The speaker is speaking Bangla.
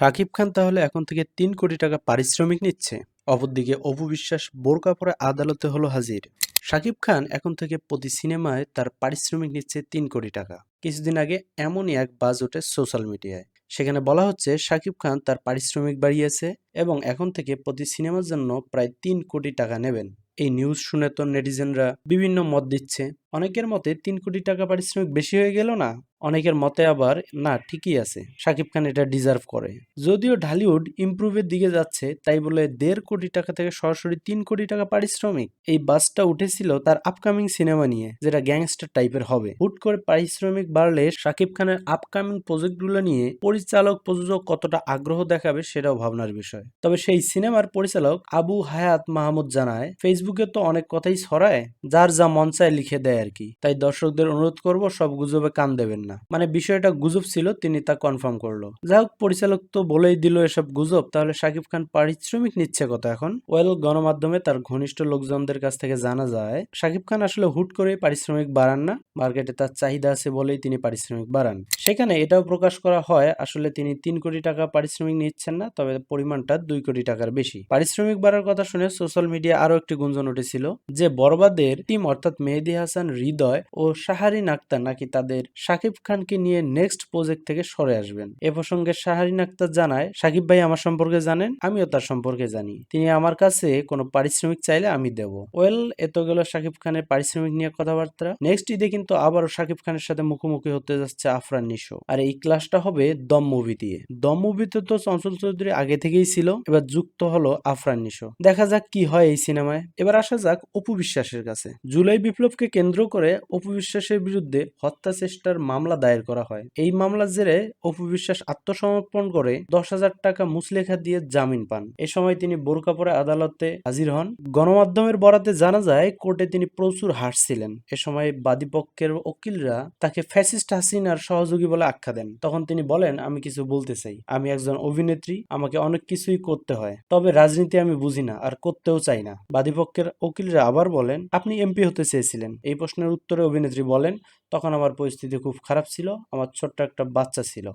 শাকিব খান তাহলে এখন থেকে তিন কোটি টাকা পারিশ্রমিক নিচ্ছে। অপরদিকে অপু বিশ্বাস বোরকা পরে আদালতে হলো হাজির। শাকিব খান এখন থেকে প্রতি সিনেমায় তার পারিশ্রমিক নিচ্ছে তিন কোটি টাকা। কিছুদিন আগে এমনই এক বাজ ওঠে সোশ্যাল মিডিয়ায়। সেখানে বলা হচ্ছে শাকিব খান তার পারিশ্রমিক বাড়িয়েছে এবং এখন থেকে প্রতি সিনেমার জন্য প্রায় তিন কোটি টাকা নেবেন। এই নিউজ শুনে তো নেটিজেনরা বিভিন্ন মত দিচ্ছে। অনেকের মতে তিন কোটি টাকা পারিশ্রমিক বেশি হয়ে গেল না, অনেকের মতে আবার না, ঠিকই আছে। শাকিব খান এটা ডিজার্ভ করে। যদিও ঢালিউড ইমপ্রুভের দিকে যাচ্ছে, তাই বলে দেড় কোটি টাকা থেকে সরাসরি তিন কোটি টাকা পারিশ্রমিক এই বাসটা উঠেছিল তার আপকামিং সিনেমা নিয়ে, যেটা গ্যাংস্টার টাইপের হবে। হুট করে পারিশ্রমিক বাড়লে শাকিব খানের আপকামিং প্রজেক্টগুলো নিয়ে পরিচালক, প্রযোজক কতটা আগ্রহ দেখাবে সেটাও ভাবনার বিষয়। তবে সেই সিনেমার পরিচালক আবু হায়াত মাহমুদ জানায় ফেসবুকে তো অনেক কথাই ছড়ায়, যার যা মন চায় লিখে দেয়। আর কি তাই দর্শকদের অনুরোধ করব, সব গুজবে কান দেবেন না। মানে বিষয়টা গুজব ছিল, তিনি তা কনফার্ম করল। যাই হোক, পরিচালক তো বলেই দিল এসব গুজব, তাহলে শাকিব খান পারিশ্রমিক নিচ্ছে কত এখন? ওয়েল গণমাধ্যমে তার ঘনিষ্ঠ লোকজনদের কাছ থেকে জানা যায়, শাকিব খান আসলে হুট করে পারিশ্রমিক বাড়ান না। মার্কেটে তার চাহিদা আছে বলেই তিনি পারিশ্রমিক বাড়ান। সেখানে এটাও প্রকাশ করা হয়, আসলে তিনি তিন কোটি টাকা পারিশ্রমিক নিচ্ছেন না, তবে পরিমাণটা দুই কোটি টাকার বেশি। পারিশ্রমিক বাড়ার কথা শুনে সোশ্যাল মিডিয়া আরও একটি গুঞ্জন উঠেছিল, যে বরবাদের টিম অর্থাৎ মেহেদি হাসান হৃদয় ও শাহারিন আক্তার নাকি তাদের শাকিব খানকে নিয়ে নেক্সট প্রজেক্ট থেকে সরে আসবেন? এ প্রসঙ্গে শাহারিন আক্তার জানায়, শাকিব ভাই আমার সম্পর্কে জানেন, আমিও তার সম্পর্কে জানি। তিনি আমার কাছে কোনো পারিশ্রমিক চাইলে আমি দেব। ওয়েল এত গেল শাকিব খানের পারিশ্রমিক নিয়ে কথাবার্তা। নেক্সট ঈদে কিন্তু আবারও শাকিব খানের সাথে মুখোমুখি হতে যাচ্ছে আফরান নিশো। আর এই ক্লাসটা হবে দম মুভি দিয়ে দম মুভিতে তো চঞ্চল চৌধুরী আগে থেকেই ছিল, এবার যুক্ত হলো আফরান নিশো। দেখা যাক কি হয় এই সিনেমায়। এবার আসা যাক অপু বিশ্বাসের কাছে। জুলাই বিপ্লবকে কেন্দ্র করে অপু বিশ্বাসের বিরুদ্ধে হত্যা চেষ্টার মামলা দায়ের করা হয়। এই মামলার জেরে অপু বিশ্বাস আত্মসমর্পণ করে দশ হাজার টাকা মুসলেখা দিয়ে জামিন পান। এ সময় তিনি বোরকা পরে আদালতে হাজির হন। গণমাধ্যমের বরাতে জানা যায়, কোর্টে তিনি প্রচুর হাসছিলেন এ সময় বাদীপক্ষের উকিলরা তাকে ফ্যাসিস্ট হাসিনার সহযোগী বলে আখ্যা দেন। তখন তিনি বলেন, আমি কিছু বলতে চাই। আমি একজন অভিনেত্রী। আমাকে অনেক কিছুই করতে হয়। তবে রাজনীতি আমি বুঝি না, আর করতেও চাই না। বাদীপক্ষের উকিলরা আবার বলেন, আপনি এমপি হতে চেয়েছিলেন। এই প্রশ্নের উত্তরে অভিনেত্রী বলেন, তখন আমার পরিস্থিতি খুব খারাপ ছিল, আমার ছোট্ট একটা বাচ্চা ছিল।